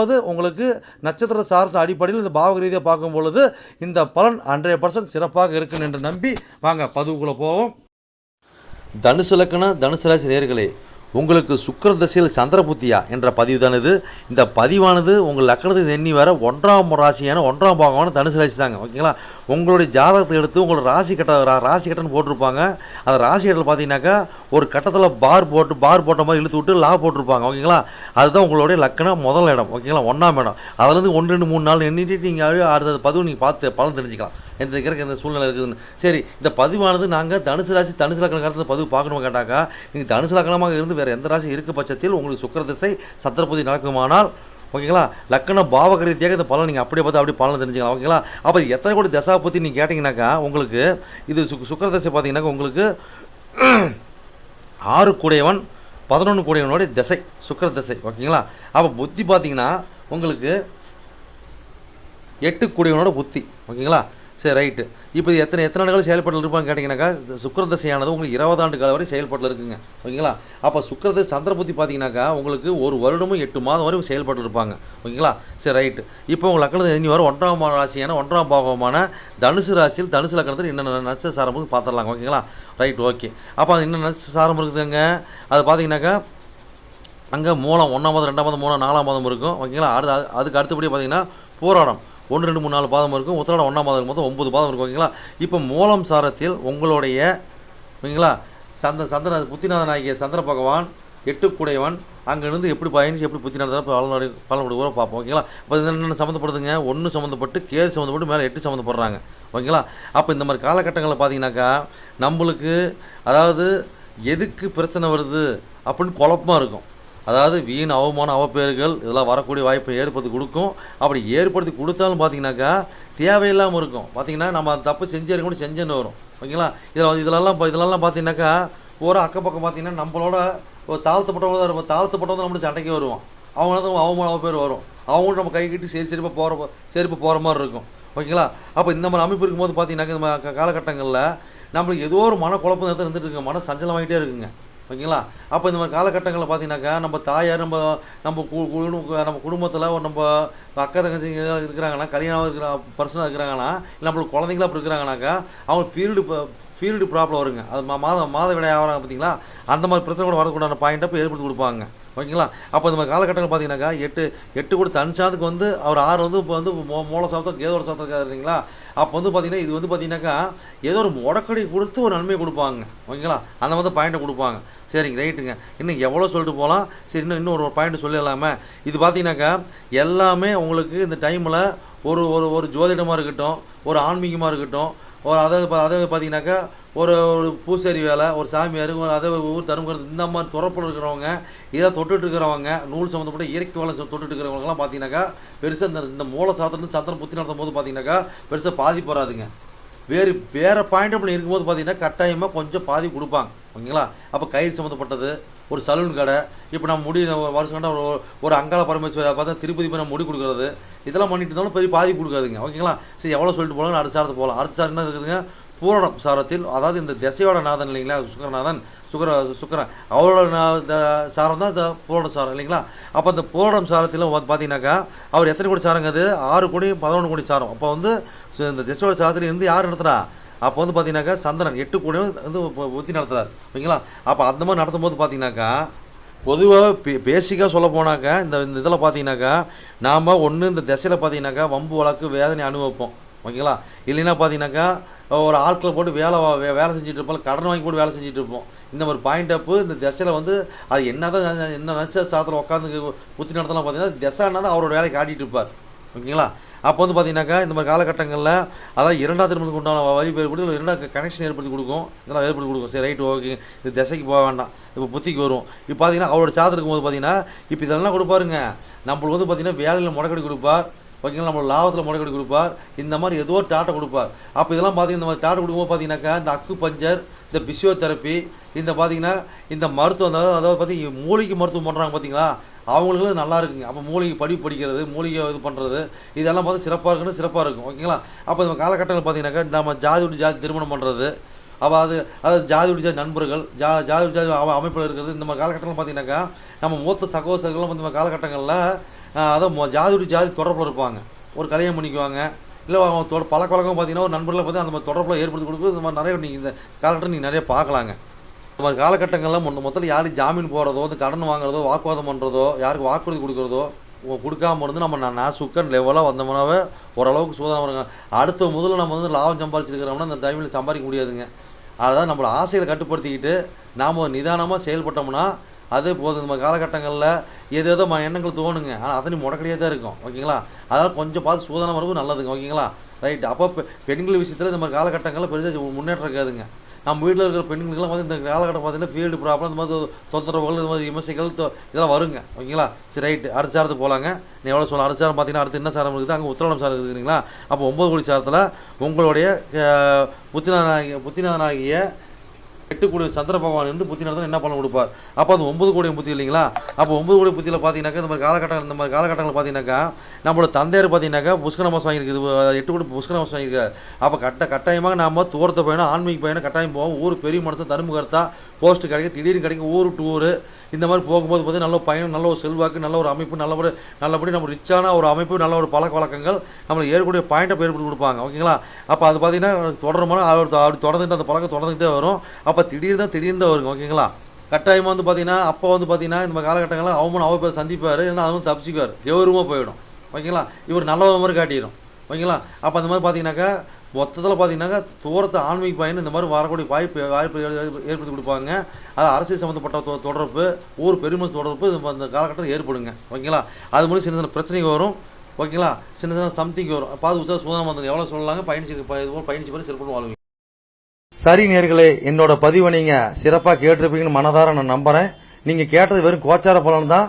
அதாவது உங்களுக்கு நட்சத்திர சார்ந்த அடிப்படையில் இந்த பாவக ரீதியாக பார்க்கும் பொழுது இந்த பலன் ஹண்ட்ரட் பர்சன்ட் சிறப்பாக இருக்குன்னு என்று நம்பி வாங்க பதிவுக்குள்ளே போவோம். தனுசு லக்கணம் தனுசு ராசி நேர்களே உங்களுக்கு சுக்கிர தசையில் சந்திர புத்தியா என்ற பதிவு தான் இது இந்த பதிவானது உங்கள் லக்கணத்துக்கு எண்ணி வர ஒன்றாம் ராசியான ஒன்றாம் பாகமான தனுசு ராசி தாங்க ஓகேங்களா? உங்களுடைய ஜாதகத்தை எடுத்து உங்களோட ராசி கட்ட ரா- ராசி கட்டன்னு போட்டிருப்பாங்க. அந்த ராசி கட்டத்தில் பார்த்தீங்கன்னாக்கா ஒரு கட்டத்தில் பார் போட்டு பார் போட்ட மாதிரி இழுத்து விட்டு லா போட்டிருப்பாங்க. ஓகேங்களா? அதுதான் உங்களுடைய லக்கணம் முதல் இடம். ஓகேங்களா? ஒன்றாம் இடம். அதுலேருந்து ஒன்று ரெண்டு மூணு நாள் எண்ணிட்டு நீங்கள் அடுத்த பதிவு நீங்கள் பார்த்து பலன் தெரிஞ்சுக்கலாம். எந்த இருக்கிற எந்த சூழ்நிலை இருக்குதுன்னு. சரி இந்த பதிவானது நாங்கள் தனுசு ராசி தனுசு லக்கணம் காலத்தில் பதிவு பார்க்கணுமா கேட்டாக்கா நீங்கள் தனுசு லக்கணமாக இருந்து வேறு எந்த ராசி இருக்க பட்சத்தில் உங்களுக்கு சுக்கர திசை சத்திரபதி நடக்குமானால் ஓகேங்களா? லக்கண பாவக ரீதியாக இந்த பலன் நீங்கள் அப்படியே பார்த்து அப்படியே பலன் தெரிஞ்சுக்கலாம் ஓகேங்களா? அப்போ எத்தனை கோடி தசா பற்றி நீங்கள் கேட்டிங்கனாக்கா உங்களுக்கு இது சுக் சுக்கர திசை பார்த்தீங்கன்னாக்கா உங்களுக்கு ஆறு கூடையவன் பதினொன்று கூடையவனுடைய திசை சுக்கர திசை ஓகேங்களா? அப்போ புத்தி பார்த்தீங்கன்னா உங்களுக்கு எட்டு கூடியவனோட புத்தி ஓகேங்களா? சரி ரைட்டு இப்போ இது எத்தனை எத்தனை ஆண்டுகள் செயல்பாட்டில் இருப்பான்னு கேட்டிங்கனாக்கா இந்த தசையானது உங்களுக்கு இருபது ஆண்டு காலம் வரை செயல்பாட்டில் இருக்குங்க. ஓகேங்களா? அப்போ சுக்கிரத சந்திரபுத்தி பார்த்தீங்கன்னாக்கா உங்களுக்கு ஒரு வருடமும் எட்டு மாதம் வரைக்கும் செயல்பாட்டில் இருப்பாங்க. ஓகேங்களா? சரி ரைட்டு இப்போ உங்கள் லக்கணத்தில் இனி வர ஒன்றாம் ராசியான ஒன்றாம் பாகமான தனுசு ராசியில் தனுசு லக்கணத்தில் என்னென்ன நட்ச சாரம் பார்த்துடலாங்க ஓகேங்களா? ரைட் ஓகே அப்போ அது என்ன நட்ச சாரம் இருக்குதுங்க. அது பார்த்தீங்கன்னாக்கா அங்கே மூலம் ஒன்றாம் மாதம் ரெண்டாம் மாதம் மூணாம் நாலாம் மாதம் இருக்கும். ஓகேங்களா? அடுத்து அது- அதுக்கு அடுத்தபடியாக பார்த்தீங்கன்னா போராடம். ஒன்று ரெண்டு மூணு நாலு பாதம் இருக்கும். உத்திராடம் ஒன்றாம் பாதம் மொத்தம் ஒன்பது பாதம் இருக்கும். ஓகேங்களா? இப்போ மூலம் சாரத்தில் உங்களுடைய ஓகேங்களா? சந்த சந்திர புத்திநாதன் ஆகிய சந்திர பகவான் எட்டுக்குடையவன் அங்கேருந்து எப்படி பயணிச்சு எப்படி புத்திநாதன் பலனுடைய பலனுடைய ஊரை பார்ப்போம். ஓகேங்களா? இப்போ என்னென்ன சம்மந்தப்படுதுங்க ஒன்று சம்மந்தப்பட்டு கேது சம்மந்தப்பட்டு மேலே எட்டு சம்மந்தப்படுறாங்க ஓகேங்களா? அப்போ இந்த மாதிரி காலகட்டங்களில் பார்த்தீங்கன்னாக்கா நம்மளுக்கு அதாவது எதுக்கு பிரச்சனை வருது அப்படின்னு குழப்பமாக இருக்கும். அதாவது வீண் அவமானம் அவப்பேறுகள் இதெல்லாம் வரக்கூடிய வாய்ப்பை ஏற்படுத்தி கொடுக்கும். அப்படி ஏற்படுத்தி கொடுத்தாலும் பார்த்தீங்கன்னாக்கா தேவையில்லாமல் இருக்கும். பார்த்தீங்கன்னா நம்ம அந்த தப்பு செஞ்சே கூட செஞ்சுன்னு வரும். ஓகேங்களா? இதில் இதிலெல்லாம் இப்போ இதிலெல்லாம் பார்த்தீங்கன்னாக்கா ஒரு அக்கப்பக்கம் பார்த்தீங்கன்னா நம்மளோட ஒரு தாழ்த்தப்பட்டவங்க தான் இருப்போம். தாழ்த்தப்பட்டவங்க நம்மளுக்கு சண்டைக்கு வருவோம். அவங்கள தான் அவமான அவப்பேர் வரும். அவங்களும் நம்ம கை கட்டி சரி செருப்பாக போகிற செருப்பு போகிற மாதிரி இருக்கும். ஓகேங்களா? அப்போ இந்த மாதிரி அமைப்பு இருக்கும்போது பார்த்தீங்கன்னாக்கா இந்த காலகட்டங்களில் நம்மளுக்கு ஏதோ ஒரு மனக்குழப்பம் நேரத்தில் இருந்துட்டு இருக்குங்க. மன சஞ்சலமாகிட்டே இருக்குங்க. ஓகேங்களா? அப்போ இந்த மாதிரி காலகட்டங்களில் பார்த்தீங்கன்னாக்கா நம்ம தாயார் நம்ம நம்ம கு- நம்ம குடும்பத்தில் ஒரு நம்ம அக்கா தங்கச்சி இருக்கிறாங்கன்னா கல்யாணம் இருக்கிற பர்சனாக இருக்கிறாங்கன்னா இல்லை நம்மளுக்கு குழந்தைங்களா அப்படி இருக்கிறாங்கனாக்கா அவங்க பீரியடு பீரியடு ப்ராப்ளம் வருங்க. அது மாதம் மாத விடை ஆகிறாங்க பார்த்தீங்களா அந்த மாதிரி பிரச்சனை கூட வரக்கூடாத பாயிண்ட் அப்போ ஏற்படுத்தி கொடுப்பாங்க. ஓகேங்களா? அப்போ இந்த மாதிரி காலகட்டங்கள் பார்த்தீங்கன்னாக்கா எட்டு எட்டு கூட தனிச்சாதுக்கு வந்து அவர் ஆறு வந்து இப்போ வந்து மோ மூல சாத்தம் ஏதோ ஒரு சாத்தம் இல்லைங்களா? அப்போ வந்து பார்த்தீங்கன்னா இது வந்து பார்த்தீங்கன்னாக்கா ஏதோ ஒரு முடக்கடி கொடுத்து ஒரு நன்மையை கொடுப்பாங்க. ஓகேங்களா? அந்த மாதிரி பாயிண்ட்டை கொடுப்பாங்க. சரிங்க ரைட்டுங்க. இன்னும் எவ்வளோ சொல்லிட்டு போகலாம்? சரி இன்னும் இன்னும் ஒரு பாயிண்ட் சொல்லிடலாமே? இது பார்த்தீங்கன்னாக்கா எல்லாமே உங்களுக்கு இந்த டைமில் ஒரு ஒரு ஒரு ஜோதிடமாக இருக்கட்டும் ஒரு ஆன்மீகமாக இருக்கட்டும் ஒரு அதாவது அதாவது பார்த்தீங்கன்னாக்கா ஒரு ஒரு பூசாரி வேலை ஒரு சாமியார் ஒரு அதை ஊர் தருமங்கிறது இந்த மாதிரி துறப்பில் இருக்கிறவங்க இதை தொட்டுட்டு இருக்கிறவங்க நூல் சம்மந்தப்பட்ட இயற்கை வேலை தொட்டுட்டு இருக்கிறவங்கலாம் பார்த்தீங்கன்னாக்கா பெருசாக இந்த இந்த மூல சாத்திரம் சத்திரம் புத்தி நடத்தும் போது பார்த்தீங்கன்னாக்கா பெருசாக பாதிப்பு வராதுங்க வேறு வேறு பாயிண்ட் அப்படி இருக்கும்போது பார்த்தீங்கன்னா கட்டாயமாக கொஞ்சம் பாதிப்பு கொடுப்பாங்க. ஓகேங்களா? அப்போ கயிறு சம்மந்தப்பட்டது ஒரு சலூன் கடை இப்போ நம்ம முடி வருஷம் கண்டா ஒரு ஒரு அங்காள பரமேஸ்வரி பார்த்தா திருப்பதி போய் நம்ம முடி கொடுக்குறது இதெல்லாம் பண்ணிட்டு இருந்தாலும் பெரிய பாதிப்பு கொடுக்காதுங்க. ஓகேங்களா? சரி எவ்வளோ சொல்லிட்டு போகலாம் அடுத்த சாரத்து போகலாம். அடுத்த சாரம் என்ன இருக்குதுங்க பூரணம் சாரத்தில் அதாவது இந்த திசையோட நாதன் இல்லைங்களா? சுக்கரநாதன் சுக்கர சுக்கரன் அவரோட நா- சாரம் தான் இந்த பூரணம் சாரம் இல்லைங்களா? அப்போ இந்த பூரணம் சாரத்தில் பார்த்தீங்கன்னாக்கா அவர் எத்தனை கோடி சாரங்க அது? ஆறு கோடி பதினொன்று கோடி சாரம். அப்போ வந்து இந்த திசையோட சாரத்தில் இருந்து யார் நடத்துகிறா அப்போ வந்து பார்த்தீங்கன்னாக்கா சந்திரன் எட்டு கோடியும் வந்து பு- நடத்துகிறார் ஓகேங்களா அப்போ அந்த மாதிரி நடத்தும் போது பார்த்தீங்கன்னாக்கா பொதுவாக பே பேசிக்காக சொல்ல போனாக்கா இந்த இந்த இதில் பார்த்தீங்கன்னாக்கா நாம் ஒன்று இந்த திசையில் பார்த்தீங்கன்னாக்கா வம்பு வழக்கு வேதனை அனுபவிப்போம். ஓகேங்களா? இல்லைன்னா பார்த்தீங்கன்னாக்கா ஒரு ஆட்களை போட்டு வேலை வே- வேலை செஞ்சுட்டு இருப்போம். கடன் வாங்கி போட்டு வேலை செஞ்சுட்டு இருப்போம். இந்த மாதிரி பாயிண்ட் அப்பு இந்த திசையில் வந்து அது என்ன தான் என்ன நட்ச சாத்திரம் உட்காந்து குத்தி நடத்தலாம் பார்த்தீங்கன்னா திசைன்னா அவரோட வேலையை காட்டிட்டு இருப்பார். ஓகேங்களா? அப்போ வந்து பார்த்தீங்கன்னாக்கா இந்த மாதிரி காலகட்டங்களில் அதாவது இரண்டாவது திருமணத்துக்கு உண்டான வழி ஏற்படுத்தி இரண்டாவது கனெக்ஷன் ஏற்படுத்தி கொடுக்கும். இதெல்லாம் ஏற்படுத்தி கொடுக்கும். சரி ரைட் ஓகே இது திசைக்கு போக வேண்டாம். இப்போ புத்திக்கு வரும். இப்போ பார்த்தீங்கன்னா அவரோட சாதம் இருக்கும்போது பார்த்தீங்கன்னா இப்போ இதெல்லாம் கொடுப்பாருங்க. நம்மளுக்கு வந்து பார்த்தீங்கன்னா வேலையில் முடக்கடி கொடுப்பார். ஓகேங்களா? நம்ம லாபத்தில் முடக்கடி கொடுப்பார். இந்த மாதிரி ஏதோ ஒரு டாட்டை கொடுப்பார். அப்போ இதெல்லாம் பார்த்தீங்கன்னா இந்த மாதிரி டாட்டை கொடுக்கும்போது பார்த்தீங்கன்னாக்கா இந்த அக்கு பஞ்சர் இந்த பிசியோதெரப்பி இந்த பார்த்தீங்கன்னா இந்த மருத்துவம் அதாவது அதாவது பார்த்தீங்க மூலிகை மருத்துவம் பண்ணுறாங்க பார்த்தீங்களா அவங்களுக்கு நல்லா இருக்குங்க. அப்போ மூலிகை படிப்பு படிக்கிறது மூலிகை இது பண்ணுறது இதெல்லாம் பார்த்து சிறப்பாக இருக்குன்னு சிறப்பாக இருக்கும். ஓகேங்களா? அப்போ இந்த காலகட்டத்தில் பார்த்தீங்கன்னாக்கா நம்ம ஜாதி விட்டு ஜாதி திருமணம் பண்ணுறது அப்போ அது அதாவது ஜாதி ஜாதி நண்பர்கள் ஜா ஜாதி ஜாதி அமைப்பில் இருக்கிறது இந்த மாதிரி காலகட்டங்கள் பார்த்தீங்கன்னாக்கா நம்ம மூத்த சகோதரர்களும் இந்த மாதிரி காலகட்டங்களில் அதான் மொ- ஜாதி ஜாதி தொடர்பில் இருப்பாங்க. ஒரு கல்யாணம் பண்ணிக்குவாங்க. இல்லை அவங்க தொட பழக்க வழக்கம் பார்த்தீங்கன்னா ஒரு நண்பர்களை பார்த்து அந்த மாதிரி தொடர்பில் ஏற்படுத்தி கொடுக்குறது இந்த மாதிரி நிறைய நீங்கள் இந்த காலகட்டம் நீங்கள் நிறைய பார்க்கலாங்க இந்த மாதிரி காலகட்டங்களில் முன்ன மொத்தத்தில் யாரும் ஜாமீன் போகிறதோ இந்த கடன் வாங்குறதோ வாக்குவாதம் பண்ணுறதோ யாருக்கு வாக்குறுதி கொடுக்குறதோ கொடுக்காமல் கொடுக்காம இருந்து நம்ம நான் நான் சுக்கன் லெவலாக வந்தோம்னாவே ஓரளவுக்கு சூதனம் வருங்க அடுத்த முதல்ல நம்ம வந்து லாபம் சம்பாதிச்சிருக்கிறோம்னா அந்த டைமில் சம்பாதிக்க முடியாதுங்க. அதான் நம்மளோட ஆசைகளை கட்டுப்படுத்திக்கிட்டு நாம் நிதானமாக செயல்பட்டோம்னா அது போதும். இந்த மாதிரி காலகட்டங்களில் ஏதோ ஏதோ ம- எண்ணங்கள் தோணுங்க. ஆனால் அத்தனை முடக்கடியாக தான் இருக்கும். ஓகேங்களா? அதனால் கொஞ்சம் பார்த்து சூதனம் வரவும் நல்லதுங்க. ஓகேங்களா? ரைட் அப்போ பெண்கள் விஷயத்தில் இந்த மாதிரி காலகட்டங்களில் பெருசாக முன்னேற்றம் இருக்காதுங்க. நம்ம வீட்டில் இருக்கிற பெண்களுக்கெல்லாம் வந்து இந்த காலகட்டம் பார்த்தீங்கன்னா ஃபீல்டு ப்ராப்ளம் இந்த மாதிரி தொந்தரவுகள் இந்த மாதிரி விமர்சைகள் இதெல்லாம் வருங்க. ஓகேங்களா? சரி ரைட்டு. அடுத்த சாரத்துக்கு போகலாங்க நீ எவ்வளோ சொல்லலாம் அடுத்த சாரம் பார்த்தீங்கன்னா அடுத்து என்ன சாரம் இருக்குது? அங்கே உத்திராடம் சாரம் இருக்குதுங்களா? அப்போ ஒம்பது கோடி சாரத்தில் உங்களுடைய புத்திநாதனாகிய புத்திநாதனாகிய எட்டு கோடி சந்திர பகவான் இருந்து புத்தி நடத்த என்ன பலன் கொடுப்பார்? அப்போ அது ஒன்பது கோடி புத்தி இல்லைங்களா? அப்போ ஒன்பது கோடி புத்தியில் பார்த்தீங்கன்னாக்கா இந்த மாதிரி காலகட்டங்கள் இந்த மாதிரி காலகட்டங்கள் பார்த்தீங்கன்னாக்கா நம்மளோட தந்தையார் பார்த்தீங்கன்னாக்கா புஷ்கர மாதம் வாங்கியிருக்குது எட்டு கோடி புஷ்கர மாசம் வாங்கியிருக்காரு. அப்போ கட்ட கட்டாயமாக நாம தூரத்தை போயினா ஆன்மீக பயணம் கட்டாயம் போவோம் ஊர் பெரிய மனுஷன் தருமுகர்த்தா போஸ்ட் கிடைக்கும் திடீர்னு கிடைக்கும் ஊர் டூரு இந்த மாதிரி போகும்போது பார்த்தீங்கன்னா நல்ல பயணம் நல்ல ஒரு செல்வாக்கு நல்ல ஒரு அமைப்பு நல்லபடி நல்லபடி நம்ம ரிச்சான ஒரு அமைப்பு நல்ல ஒரு பழக்க வழக்கங்கள் நம்மளுக்கு ஏற்கக்கூடிய பாயிண்ட்டை ஏற்படுத்தி கொடுப்பாங்க. ஓகேங்களா? அப்போ அது பார்த்தீங்கன்னா தொடரமான அப்படி தொடர்ந்துட்டு அந்த பழக்கம் தொடர்ந்துகிட்டே வரும். அப்போ திடீர்னு தான் திடீர்னு தான் வருங்க. ஓகேங்களா? கட்டாயமாக வந்து பார்த்தீங்கன்னா அப்போ வந்து பார்த்தீங்கன்னா இந்த காலகட்டங்களில் அவமான அவ பேர் சந்திப்பார் இல்லைன்னா வந்து தப்பிச்சுக்குவார். கௌரவமாக போயிடும். ஓகேங்களா? இவர் நல்ல மாதிரி காட்டிடும். ஓகேங்களா? அப்போ அந்த மாதிரி பார்த்தீங்கன்னாக்கா மொத்தத்தில் பார்த்தீங்கன்னாக்கா தூரத்து ஆன்மீக பயணம் இந்த மாதிரி வரக்கூடிய வாய்ப்பு வாய்ப்பு ஏற்படுத்தி கொடுப்பாங்க. அது அரசியல் சம்மந்தப்பட்ட தொடர்பு ஊர் பெருமை தொடர்பு இது அந்த காலகட்டத்தில் ஏற்படுங்க. ஓகேங்களா? அது மூலம் சின்ன சின்ன பிரச்சனைகள் வரும். ஓகேங்களா? சின்ன சின்ன சம்திங் வரும். பாது உற்சாக சூதனம் வந்து எவ்வளோ சொல்லலாங்க? பயணிச்சு இது போல் பயணிச்சு போய் சிறப்பு வாழ்வீங்க. சரி நேர்களே என்னோட பதிவை நீங்கள் சிறப்பாக கேட்டிருப்பீங்கன்னு மனதார நான் நம்புறேன். நீங்கள் கேட்டது வெறும் கோச்சார பலன் தான்.